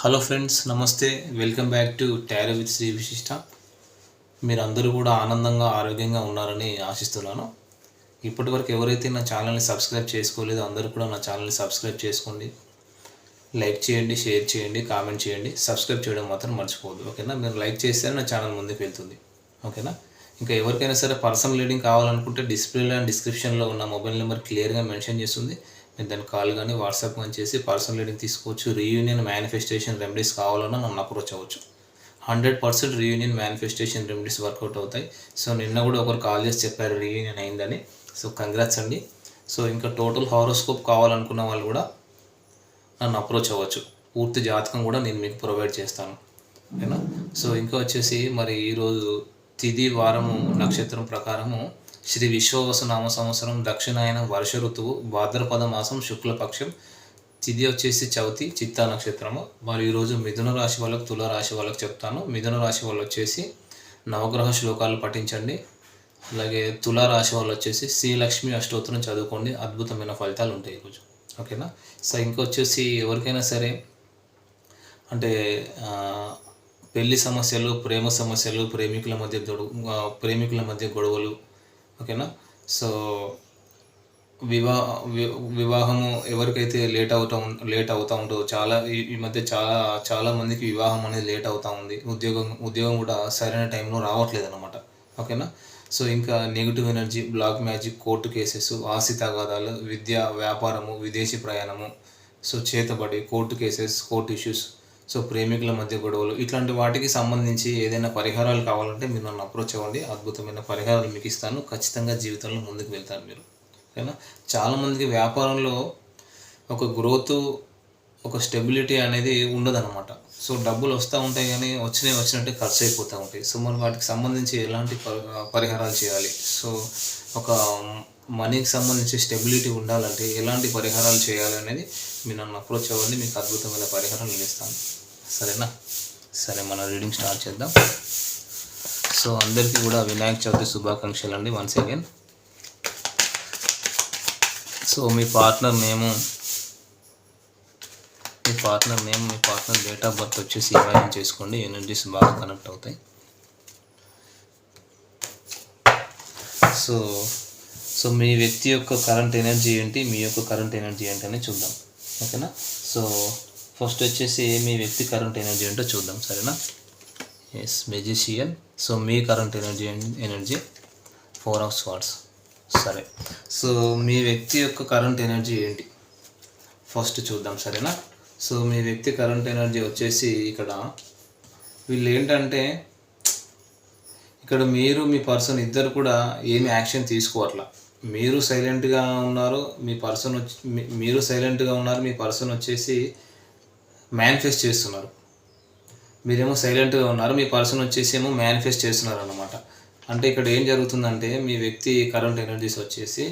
Hello friends నమస్తే. Welcome back to tarot with Shri Vishishta అందరూ కూడా ఆనందంగా ఆరోగ్యంగా ఉన్నారని ఆశిస్తున్నాను. ఇప్పటివరకు ఎవరైతే నా ఛానల్ని సబ్స్క్రైబ్ చేసుకోలేదో అందరూ కూడా నా ఛానల్ని సబ్స్క్రైబ్ చేసుకోండి. లైక్ చేయండి షేర్ చేయండి కామెంట్ చేయండి. సబ్స్క్రైబ్ చేయడం మాత్రం మర్చిపోవద్దు. ఓకేనా? మీరు లైక్ చేస్తే నా ఛానల్ ముందుకు వెళ్తుంది. ఓకేనా? ఇంకా ఎవరికైనా సరే పర్సనల్ రీడింగ్ కావాలనుకుంటే డిస్ప్లేలో అండ్ డిస్క్రిప్షన్లో ఉన్న మొబైల్ నెంబర్ క్లియర్గా మెన్షన్ చేస్తుంది. మీరు దాన్ని కాల్ కానీ వాట్సాప్ కానీ చేసి పర్సనల్ రీడింగ్ తీసుకోవచ్చు. రీయూనియన్ మేనిఫెస్టేషన్ రెమెడీస్ కావాలన్నా నన్ను అప్రోచ్ అవ్వచ్చు. Hundred percent reunion manifestation remedies work out అవుతాయి. సో నిన్న కూడా ఒకరు కాల్ చేసి చెప్పారు రీయూనియన్ అయిందని. సో కంగ్రాట్స్ అండి. సో ఇంకా టోటల్ హారోస్కోప్ కావాలనుకున్న వాళ్ళు కూడా నన్ను అప్రోచ్ అవ్వచ్చు. పూర్తి జాతకం కూడా నేను మీకు ప్రొవైడ్ చేస్తాను. ఓకేనా? సో ఇంకా వచ్చేసి మరి ఈరోజు తిది వారము నక్షత్రం ప్రకారము శ్రీ విశ్వవసు నామ సంవత్సరం దక్షిణాయన వర్ష ఋతువు భాద్రపద మాసం శుక్లపక్షం తిది వచ్చేసి చవితి చిత్తా నక్షత్రము. మరి ఈరోజు మిథున రాశి వాళ్ళకు తుల రాశి వాళ్ళకు చెప్తాను. మిథున రాశి వాళ్ళు వచ్చేసి నవగ్రహ శ్లోకాలు పఠించండి. అలాగే తుల రాశి వాళ్ళు వచ్చేసి శ్రీలక్ష్మి అష్టోత్తరం చదువుకోండి. అద్భుతమైన ఫలితాలు ఉంటాయి ఈరోజు ఓకేనా? సో ఇంకొచ్చేసి ఎవరికైనా సరే అంటే పెళ్ళి సమస్యలు ప్రేమ సమస్యలు ప్రేమికుల మధ్య ప్రేమికుల మధ్య గొడవలు ఓకేనా? సో వివా వివాహము ఎవరికైతే లేట్ అవుతా లేట్ అవుతా ఉంటుందో చాలా ఈ ఈ మధ్య చాలా చాలా మందికి వివాహం అనేది లేట్ అవుతా ఉంది. ఉద్యోగం ఉద్యోగం కూడా సరైన టైంలో రావట్లేదు అనమాట ఓకేనా? సో ఇంకా negative energy black magic court cases ఆస్తి తగాదాలు విద్య వ్యాపారము విదేశీ ప్రయాణము సో చేతబడి court cases court issues so ప్రేమికుల మధ్య గొడవలు ఇట్లాంటి వాటికి సంబంధించి ఏదైనా పరిహారాలు కావాలంటే మీరు నన్ను అప్రోచ్ అవ్వండి. అద్భుతమైన పరిహారాలు మీకు ఇస్తాను. ఖచ్చితంగా జీవితంలో ముందుకు వెళ్తారు మీరు. ఓకేనా? చాలామందికి వ్యాపారంలో ఒక గ్రోత్ ఒక స్టెబిలిటీ అనేది ఉండదన్నమాట. సో డబ్బులు వస్తూ ఉంటాయి కానీ వచ్చినవి వచ్చినట్టే ఖర్చు అయిపోతూ ఉంటాయి. సో మనం వాటికి సంబంధించి ఎలాంటి పరి- పరిహారాలు చేయాలి? సో ఒక మనీకి సంబంధించి స్టెబిలిటీ ఉండాలంటే ఎలాంటి పరిహారాలు చేయాలి అనేది మీరు నన్ను అప్రోచ్ అవ్వండి. మీకు అద్భుతమైన పరిహారాలు నేను ఇస్తాను సరేనా? సరే మన రీడింగ్ స్టార్ట్ చేద్దాం. సో అందరికీ కూడా వినాయక చవితి శుభాకాంక్షలు అండి వన్స్ అగైన్. సో మీ పార్ట్నర్ మేము మీ పార్ట్నర్ నేమ్ మీ పార్ట్నర్ డేట్ ఆఫ్ బర్త్ వచ్చేసి ఇమాజిన్ చేసుకోండి. ఎనర్జీస్ బాగా కనెక్ట్ అవుతాయి. సో సో మీ వ్యక్తి యొక్క కరెంట్ ఎనర్జీ ఏంటి? మీ యొక్క కరెంట్ ఎనర్జీ ఏంటి అని చూద్దాం. ఓకేనా? సో ఫస్ట్ వచ్చేసి మీ వ్యక్తి కరెంట్ ఎనర్జీ ఏంటో చూద్దాం. సరేనా? Yes magician so me current energy energy four of swords సరే. సో మీ వ్యక్తి యొక్క కరెంట్ ఎనర్జీ ఏంటి? ఫస్ట్ చూద్దాం. సరేనా? సో మీ వ్యక్తి కరెంట్ ఎనర్జీ వచ్చేసి ఇక్కడ. వీళ్ళు ఏంటంటే ఇక్కడ మీరు మీ పర్సన్ ఇద్దరు కూడా ఏమి యాక్షన్ తీసుకోవట్లా. మీరు సైలెంట్గా ఉన్నారు మీ పర్సన్ వచ్చి మీరు సైలెంట్గా ఉన్నారు మీ పర్సన్ వచ్చేసి మేనిఫెస్ట్ చేస్తున్నారు. మీరేమో సైలెంట్గా ఉన్నారు మీ పర్సన్ వచ్చేసి ఏమో మేనిఫెస్ట్ చేస్తున్నారు అనమాట అంటే ఇక్కడ ఏం జరుగుతుందంటే మీ వ్యక్తి కరెంట్ ఎనర్జీస్ వచ్చేసి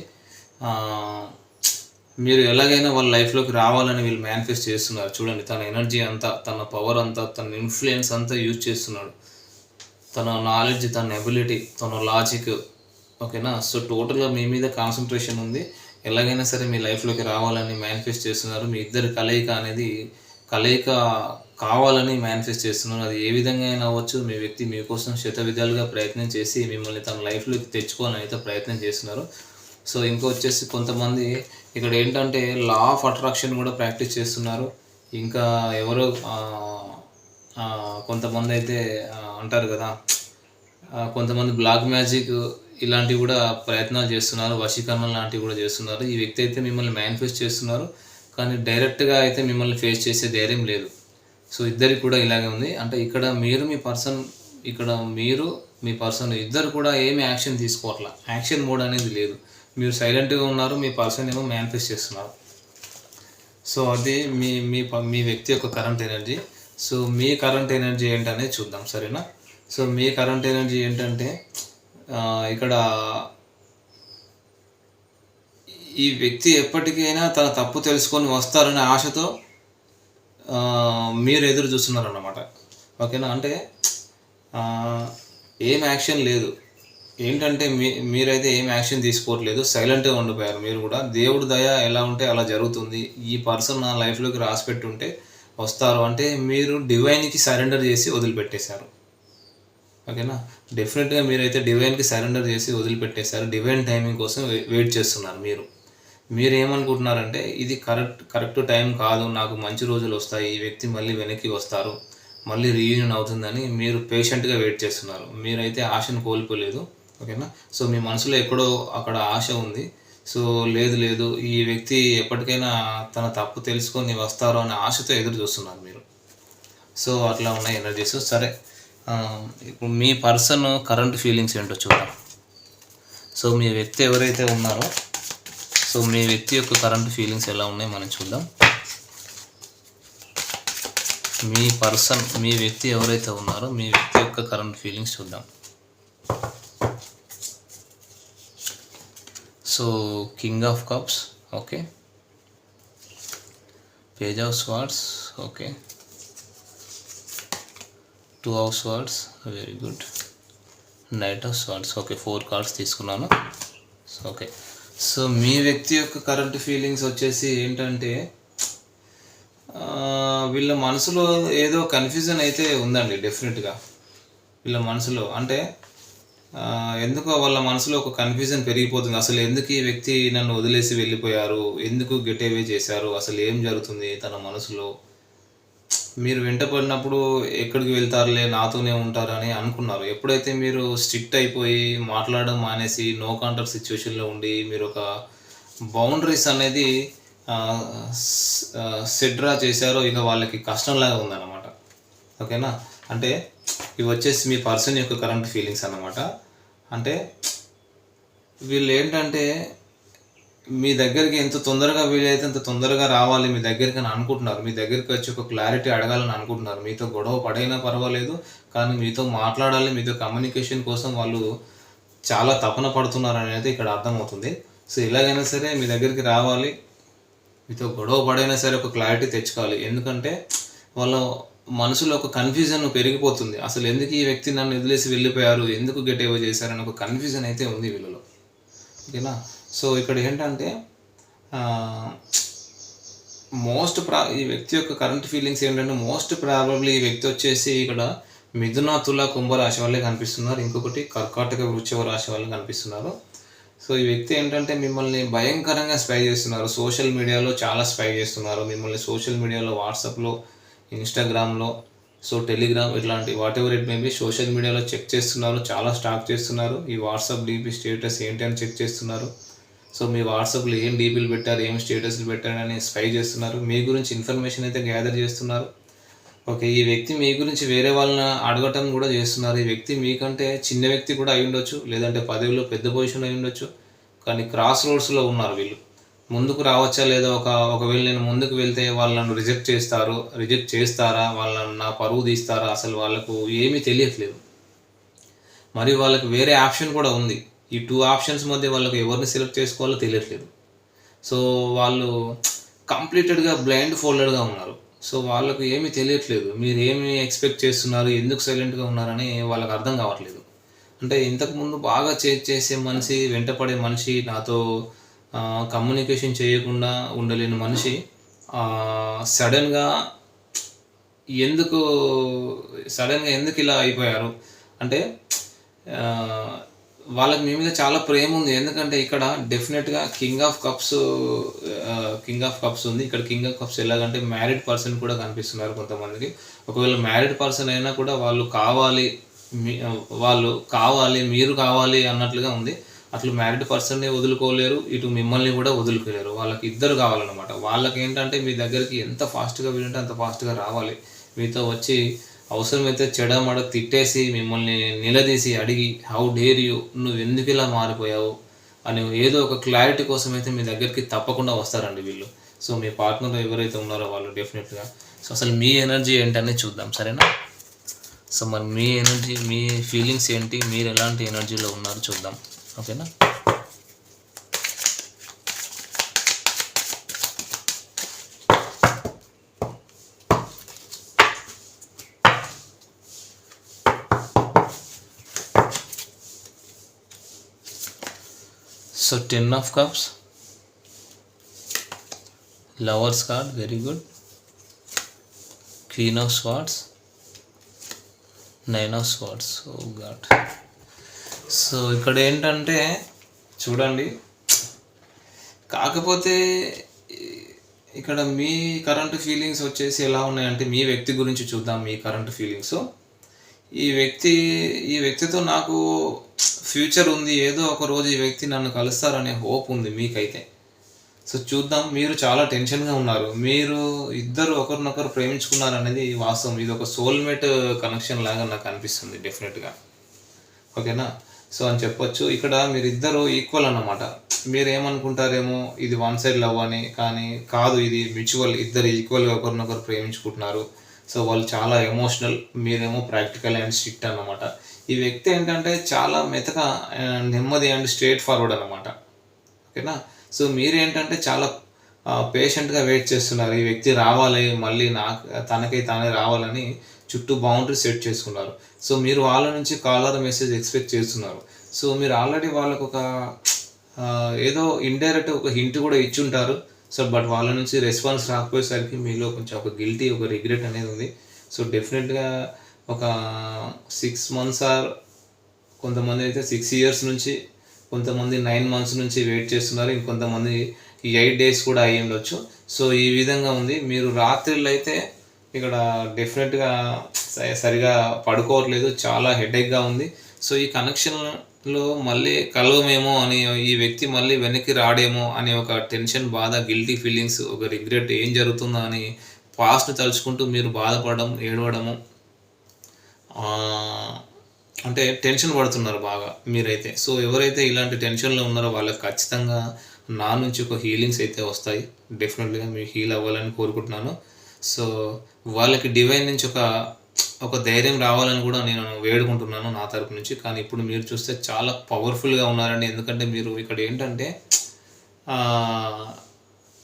మీరు ఎలాగైనా వాళ్ళ లైఫ్లోకి రావాలని వీళ్ళు మేనిఫెస్ట్ చేస్తున్నారు. చూడండి తన ఎనర్జీ అంతా తన పవర్ అంతా తన ఇన్ఫ్లుయెన్స్ అంతా యూజ్ చేస్తున్నాడు. తన నాలెడ్జ్ తన ఎబిలిటీ తన లాజిక్ ఓకేనా సో టోటల్గా మీ మీద కాన్సన్ట్రేషన్ ఉంది. ఎలాగైనా సరే మీ లైఫ్లోకి రావాలని మేనిఫెస్ట్ చేస్తున్నారు. మీ ఇద్దరు కలయిక అనేది కలయిక కావాలని మేనిఫెస్ట్ చేస్తున్నారు. అది ఏ విధంగా అయినా అవ్వచ్చు. మీ వ్యక్తి మీకోసం శత విధాలుగా ప్రయత్నం చేసి మిమ్మల్ని తన లైఫ్లోకి తెచ్చుకోవాలని అయితే ప్రయత్నం చేస్తున్నారు. సో ఇంకా వచ్చేసి కొంతమంది ఇక్కడ ఏంటంటే లా ఆఫ్ అట్రాక్షన్ కూడా ప్రాక్టీస్ చేస్తున్నారు. ఇంకా ఎవరో కొంతమంది అయితే అంటారు కదా కొంతమంది బ్లాక్ మ్యాజిక్ ఇలాంటివి కూడా ప్రయత్నాలు చేస్తున్నారు వశీకరణ లాంటివి కూడా చేస్తున్నారు. ఈ వ్యక్తి అయితే మిమ్మల్ని మేనిఫెస్ట్ చేస్తున్నారు కానీ డైరెక్ట్గా అయితే మిమ్మల్ని ఫేస్ చేసే ధైర్యం లేదు. సో ఇద్దరికి కూడా ఇలాగే ఉంది. అంటే ఇక్కడ మీరు మీ పర్సన్ ఇక్కడ మీరు మీ పర్సన్ ఇద్దరు కూడా ఏమి యాక్షన్ తీసుకోవట్లా. యాక్షన్ మోడ్ అనేది లేదు. మీరు సైలెంట్గా ఉన్నారు మీ పర్సన్ ఏమో మేనిఫెస్ట్ చేస్తున్నారు. సో అది మీ మీ ప- మీ వ్యక్తి యొక్క కరెంట్ ఎనర్జీ. సో మీ కరెంట్ ఎనర్జీ ఏంటనేది చూద్దాం సరేనా? సో మీ కరెంట్ ఎనర్జీ ఏంటంటే ఇక్కడ ఈ వ్యక్తి ఎప్పటికైనా తన తప్పు తెలుసుకొని వస్తారనే ఆశతో మీరు ఎదురు చూస్తున్నారు అన్నమాట ఓకేనా? అంటే ఏం యాక్షన్ లేదు. ఏంటంటే మీ మీరైతే ఏం యాక్షన్ తీసుకోవట్లేదు. సైలెంట్గా ఉండిపోయారు మీరు కూడా. దేవుడి దయ ఎలా ఉంటే అలా జరుగుతుంది. ఈ పర్సన్ నా లైఫ్లోకి రాసిపెట్టుంటే వస్తారు అంటే మీరు డివైన్కి సరెండర్ చేసి వదిలిపెట్టేశారు. ఓకేనా? డెఫినెట్గా మీరైతే డివైన్కి సరెండర్ చేసి వదిలిపెట్టేశారు. డివైన్ టైమింగ్ కోసం వెయిట్ చేస్తున్నారు మీరు. మీరు ఏమనుకుంటున్నారంటే ఇది కరెక్ట్ కరెక్ట్ టైం కాదు. నాకు మంచి రోజులు వస్తాయి. ఈ వ్యక్తి మళ్ళీ వెనక్కి వస్తారు. మళ్ళీ రీయూనియన్ అవుతుందని మీరు పేషెంట్గా వెయిట్ చేస్తున్నారు. మీరైతే ఆశను కోల్పోలేదు. ఓకేనా? సో మీ మనసులో ఎక్కడో అక్కడ ఆశ ఉంది. సో లేదు లేదు. ఈ వ్యక్తి ఎప్పటికైనా తన తప్పు తెలుసుకొని వస్తారు అనే ఆశతో ఎదురు చూస్తున్నారు మీరు. సో అట్లా ఉన్నాయి ఎనర్జీస్ సరే. ఇప్పుడు మీ పర్సన్ కరెంట్ ఫీలింగ్స్ ఏంటో చూద్దాం. సో మీ వ్యక్తి ఎవరైతే ఉన్నారో సో మీ వ్యక్తి యొక్క కరెంట్ ఫీలింగ్స్ ఎలా ఉన్నాయి మనం చూద్దాం. మీ పర్సన్ మీ వ్యక్తి ఎవరైతే ఉన్నారో మీ వ్యక్తి యొక్క కరెంట్ ఫీలింగ్స్ చూద్దాం. So king of cups okay page of swords okay two of swords very good knight of swords okay four cards తీసుకున్నాను. ఓకే సో మీ వ్యక్తి యొక్క కరెంట్ ఫీలింగ్స్ వచ్చేసి ఏంటంటే వీళ్ళ మనసులో ఏదో కన్ఫ్యూజన్ అయితే ఉందండి డెఫినెట్గా వీళ్ళ మనసులో అంటే ఎందుకో వాళ్ళ మనసులో ఒక కన్ఫ్యూజన్ పెరిగిపోతుంది. అసలు ఎందుకు ఈ వ్యక్తి నన్ను వదిలేసి వెళ్ళిపోయారు? ఎందుకు గెట్ అవే చేశారు? అసలు ఏం జరుగుతుంది తన మనసులో? మీరు వెంట పడినప్పుడు ఎక్కడికి వెళ్తారులే? నాతోనే ఉంటారని అనుకున్నారు. ఎప్పుడైతే మీరు స్ట్రిక్ట్ అయిపోయి మాట్లాడడం మానేసి నో కాంటాక్ట్ సిచ్యువేషన్లో ఉండి మీరు ఒక బౌండరీస్ అనేది సెడ్రా చేశారో ఇక వాళ్ళకి కష్టంలాగా ఉందన్నమాట. ఓకేనా? అంటే ఇవి వచ్చేసి మీ పర్సన్ యొక్క కరెంట్ ఫీలింగ్స్ అన్నమాట. అంటే వీళ్ళు ఏంటంటే మీ దగ్గరికి ఎంత తొందరగా వీలైతే అంత తొందరగా రావాలి మీ దగ్గరికి అని అనుకుంటున్నారు. మీ దగ్గరికి వచ్చి ఒక క్లారిటీ అడగాలని అనుకుంటున్నారు. మీతో గొడవ పడైనా పర్వాలేదు కానీ మీతో మాట్లాడాలి మీతో కమ్యూనికేషన్ కోసం వాళ్ళు చాలా తపన పడుతున్నారు అనేది ఇక్కడ అర్థమవుతుంది. సో ఎలాగైనా సరే మీ దగ్గరికి రావాలి మీతో గొడవ పడైనా సరే ఒక క్లారిటీ తెచ్చుకోవాలి. ఎందుకంటే వాళ్ళు మనసులో ఒక కన్ఫ్యూజన్ పెరిగిపోతుంది. అసలు ఎందుకు ఈ వ్యక్తి నన్ను వదిలేసి వెళ్ళిపోయారు? ఎందుకు గెట్ ఏవో చేశారని ఒక కన్ఫ్యూజన్ అయితే ఉంది వీళ్ళలో. ఓకేనా? సో ఇక్కడ ఏంటంటే మోస్ట్ ప్రా ఈ వ్యక్తి యొక్క కరెంట్ ఫీలింగ్స్ ఏంటంటే మోస్ట్ ప్రాబబ్లీ ఈ వ్యక్తి వచ్చేసి ఇక్కడ మిథున తుల కుంభరాశి వాళ్ళే కనిపిస్తున్నారు. ఇంకొకటి కర్కాటక వృక్షవ రాశి వాళ్ళు కనిపిస్తున్నారు. సో ఈ వ్యక్తి ఏంటంటే మిమ్మల్ని భయంకరంగా స్పై చేస్తున్నారు. సోషల్ మీడియాలో చాలా స్పై చేస్తున్నారు. మిమ్మల్ని సోషల్ మీడియాలో వాట్సాప్లో ఇన్స్టాగ్రామ్లో సో టెలిగ్రామ్ ఇట్లాంటి whatever it may be social మీడియాలో చెక్ చేస్తున్నారు చాలా స్టాక్ చేస్తున్నారు. ఈ వాట్సాప్ డీపీ స్టేటస్ ఏంటి అని చెక్ చేస్తున్నారు. సో మీ వాట్సాప్లో ఏం డీపీలు పెట్టారు ఏం స్టేటస్లు పెట్టారు అని స్పై చేస్తున్నారు. మీ గురించి ఇన్ఫర్మేషన్ అయితే గ్యాదర్ చేస్తున్నారు. ఓకే ఈ వ్యక్తి మీ గురించి వేరే వాళ్ళని అడగటం కూడా చేస్తున్నారు. ఈ వ్యక్తి మీకంటే చిన్న వ్యక్తి కూడా అయి ఉండొచ్చు లేదంటే పదవిలో పెద్ద పొజిషన్ అయి ఉండొచ్చు. కానీ క్రాస్ రోడ్స్లో ఉన్నారు వీళ్ళు. ముందుకు రావచ్చా లేదా ఒక ఒకవేళ నేను ముందుకు వెళ్తే వాళ్ళను రిజెక్ట్ చేస్తారు. రిజెక్ట్ చేస్తారా? వాళ్ళను నా పరువు తీస్తారా? అసలు వాళ్ళకు ఏమీ తెలియట్లేదు. మరి వాళ్ళకి వేరే ఆప్షన్ కూడా ఉంది. ఈ టూ ఆప్షన్స్ మధ్య వాళ్ళకి ఎవరిని సెలెక్ట్ చేసుకోవాలో తెలియట్లేదు. సో వాళ్ళు కంప్లీటెడ్గా బ్లైండ్ ఫోల్డెడ్గా ఉన్నారు. సో వాళ్ళకు ఏమీ తెలియట్లేదు. మీరు ఏమి ఎక్స్పెక్ట్ చేస్తున్నారు? ఎందుకు సైలెంట్గా ఉన్నారని వాళ్ళకి అర్థం కావట్లేదు. అంటే ఇంతకుముందు బాగా చేసే మనిషి వెంటపడే మనిషి నాతో కమ్యూనికేషన్ చేయకుండా ఉండలేని మనిషి సడన్గా ఎందుకు సడన్గా ఎందుకు ఇలా అయిపోయారు? అంటే వాళ్ళకి మీ మీద చాలా ప్రేమ ఉంది. ఎందుకంటే ఇక్కడ డెఫినెట్గా king of cups king of cups ఉంది. ఇక్కడ కింగ్ ఆఫ్ కప్స్ ఎలాగంటే మ్యారీడ్ పర్సన్ కూడా కనిపిస్తున్నారు కొంతమందికి. ఒకవేళ మ్యారీడ్ పర్సన్ అయినా కూడా వాళ్ళు కావాలి మీ- వాళ్ళు కావాలి మీరు కావాలి అన్నట్లుగా ఉంది. అట్లా మ్యారీడ్ పర్సన్ని వదులుకోలేరు ఇటు మిమ్మల్ని కూడా వదులుకోలేరు. వాళ్ళకి ఇద్దరు కావాలన్నమాట. వాళ్ళకి ఏంటంటే మీ దగ్గరికి ఎంత ఫాస్ట్గా వీలుంటే అంత ఫాస్ట్గా రావాలి. మీతో వచ్చి అవసరమైతే చెడమడ తిట్టేసి మిమ్మల్ని నిలదీసి అడిగి హౌ డేర్ యూ నువ్వు ఎందుకు ఇలా మారిపోయావు? అని ఏదో ఒక క్లారిటీ కోసం అయితే మీ దగ్గరికి తప్పకుండా వస్తారండి వీళ్ళు. సో మీ పార్ట్నర్ ఎవరైతే ఉన్నారో వాళ్ళు డెఫినెట్గా సో అసలు మీ ఎనర్జీ ఏంటనే చూద్దాం సరేనా? సో మరి మీ ఎనర్జీ మీ ఫీలింగ్స్ ఏంటి? మీరు ఎలాంటి ఎనర్జీలో ఉన్నారో చూద్దాం. ಓಕೆನಾ so 10 of cups. Lovers card very good. Queen of swords. Nine of swords. Oh god. So ఇక్కడ ఏంటంటే చూడండి. కాకపోతే ఇక్కడ మీ కరెంట్ ఫీలింగ్స్ వచ్చేసి ఎలా ఉన్నాయంటే మీ వ్యక్తి గురించి చూద్దాం మీ కరెంట్ ఫీలింగ్స్ ఈ వ్యక్తి ఈ వ్యక్తితో నాకు ఫ్యూచర్ ఉంది. ఏదో ఒక రోజు ఈ వ్యక్తి నన్ను కలుస్తారనే హోప్ ఉంది మీకైతే. సో చూద్దాం. మీరు చాలా టెన్షన్గా ఉన్నారు. మీరు ఇద్దరు ఒకరినొకరు ప్రేమించుకున్నారు అనేది వాస్తవం. ఇది ఒక సోల్మేట్ కనెక్షన్ లాగా నాకు అనిపిస్తుంది డెఫినెట్గా ఓకేనా? సో అని చెప్పొచ్చు. ఇక్కడ మీరిద్దరు ఈక్వల్ అన్నమాట. మీరు ఏమనుకుంటారేమో ఇది వన్ సైడ్ లవ్ అని కానీ కాదు ఇది మ్యూచువల్ ఇద్దరు ఈక్వల్గా ఒకరినొకరు ప్రేమించుకుంటున్నారు. సో వాళ్ళు చాలా ఎమోషనల్ మీరేమో ప్రాక్టికల్ అండ్ స్ట్రిక్ట్ అన్నమాట. ఈ వ్యక్తి ఏంటంటే చాలా మెతక నెమ్మది అండ్ స్ట్రేట్ ఫార్వర్డ్ అనమాట ఓకేనా? సో మీరేంటంటే చాలా పేషెంట్గా వెయిట్ చేస్తున్నారు. ఈ వ్యక్తి రావాలి మళ్ళీ నాకు తనకై తానే రావాలని చుట్టూ బౌండరీ సెట్ చేసుకున్నారు. సో మీరు వాళ్ళ నుంచి కాలర్ మెసేజ్ ఎక్స్పెక్ట్ చేస్తున్నారు. సో మీరు ఆల్రెడీ వాళ్ళకు ఒక ఏదో ఇండైరెక్ట్ ఒక హింట్ కూడా ఇచ్చి ఉంటారు సో బట్ వాళ్ళ నుంచి రెస్పాన్స్ రాకపోయేసరికి మీలో కొంచెం ఒక గిల్టీ ఒక రిగ్రెట్ అనేది ఉంది. సో డెఫినెట్గా ఒక సిక్స్ మంత్స్ ఆర్ కొంతమంది అయితే సిక్స్ ఇయర్స్ నుంచి కొంతమంది నైన్ మంత్స్ నుంచి వెయిట్ చేస్తున్నారు. ఇంకొంతమంది ఈ ఎయిట్ డేస్ కూడా అయ్యి ఉండొచ్చు సో ఈ విధంగా ఉంది. మీరు రాత్రిళ్ళు అయితే ఇక్కడ డెఫినెట్గా స- సరిగా పడుకోవట్లేదు. చాలా హెడేక్గా ఉంది. సో ఈ కనెక్షన్లో మళ్ళీ కలవమేమో అని ఈ వ్యక్తి మళ్ళీ వెనక్కి రాడేమో అనే ఒక టెన్షన్ బాధ గిల్టీ ఫీలింగ్స్ ఒక రిగ్రెట్ ఏం జరుగుతుందో అని పాస్ట్ని తలుచుకుంటూ మీరు బాధపడడం ఏడవడము అంటే టెన్షన్ పడుతున్నారు బాగా మీరైతే. సో ఎవరైతే ఇలాంటి టెన్షన్లో ఉన్నారో వాళ్ళకి ఖచ్చితంగా నా నుంచి ఒక హీలింగ్స్ అయితే వస్తాయి. డెఫినెట్గా మీరు హీల్ అవ్వాలని కోరుకుంటున్నాను. సో వాళ్ళకి డివైన్ నుంచి ఒక ఒక ధైర్యం రావాలని కూడా నేను వేడుకుంటున్నాను నా తరపు నుంచి. కానీ ఇప్పుడు మీరు చూస్తే చాలా పవర్ఫుల్గా ఉన్నారండి. ఎందుకంటే మీరు ఇక్కడ ఏంటంటే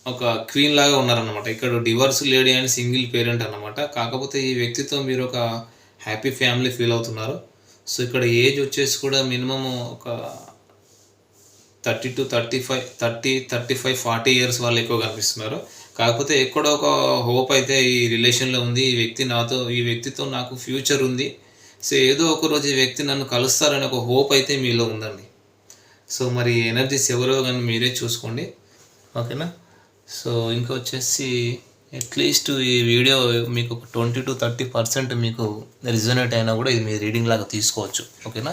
ఒక క్వీన్ లాగా ఉన్నారన్నమాట. ఇక్కడ divorce lady and single parent అనమాట కాకపోతే ఈ వ్యక్తితో మీరు ఒక హ్యాపీ ఫ్యామిలీ ఫీల్ అవుతున్నారు. సో ఇక్కడ ఏజ్ వచ్చేసి కూడా మినిమం ఒక thirty to thirty five thirty thirty five forty years వాళ్ళు ఎక్కువ కనిపిస్తున్నారు. కాకపోతే ఎక్కడో ఒక హోప్ అయితే ఈ రిలేషన్లో ఉంది. ఈ వ్యక్తి నాతో ఈ వ్యక్తితో నాకు ఫ్యూచర్ ఉంది. సో ఏదో ఒక రోజు ఈ వ్యక్తి నన్ను కలుస్తారనే ఒక హోప్ అయితే మీలో ఉందండి. సో మరి ఎనర్జీస్ ఎవరో కానీ మీరే చూసుకోండి. ఓకేనా? సో ఇంకా వచ్చేసి అట్లీస్ట్ ఈ వీడియో మీకు ఒక ట్వంటీ టు థర్టీ పర్సెంట్ మీకు రిజనేట్ అయినా కూడా ఇది మీ రీడింగ్ లాగా తీసుకోవచ్చు. ఓకేనా?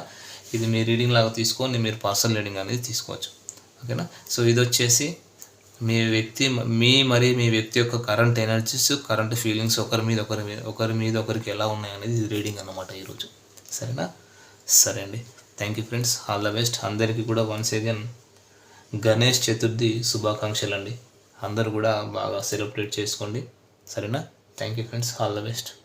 ఇది మీ రీడింగ్ లాగా తీసుకొని మీరు పర్సనల్ రీడింగ్ అనేది తీసుకోవచ్చు. ఓకేనా? సో ఇది వచ్చేసి మీ వ్యక్తి మీ మరి మీ వ్యక్తి యొక్క కరెంట్ ఎనర్జీస్ కరెంట్ ఫీలింగ్స్ ఒకరి మీద ఒకరి మీద ఒకరి మీద ఒకరికి ఎలా ఉన్నాయనేది రీడింగ్ అన్నమాట ఈరోజు. సరేనా? సరే అండి. Thank you friends all the best అందరికీ కూడా వన్స్ అగైన్ గణేష్ చతుర్థి శుభాకాంక్షలు అండి అందరూ కూడా బాగా సెలబ్రేట్ చేసుకోండి. సరేనా? Thank you friends all the best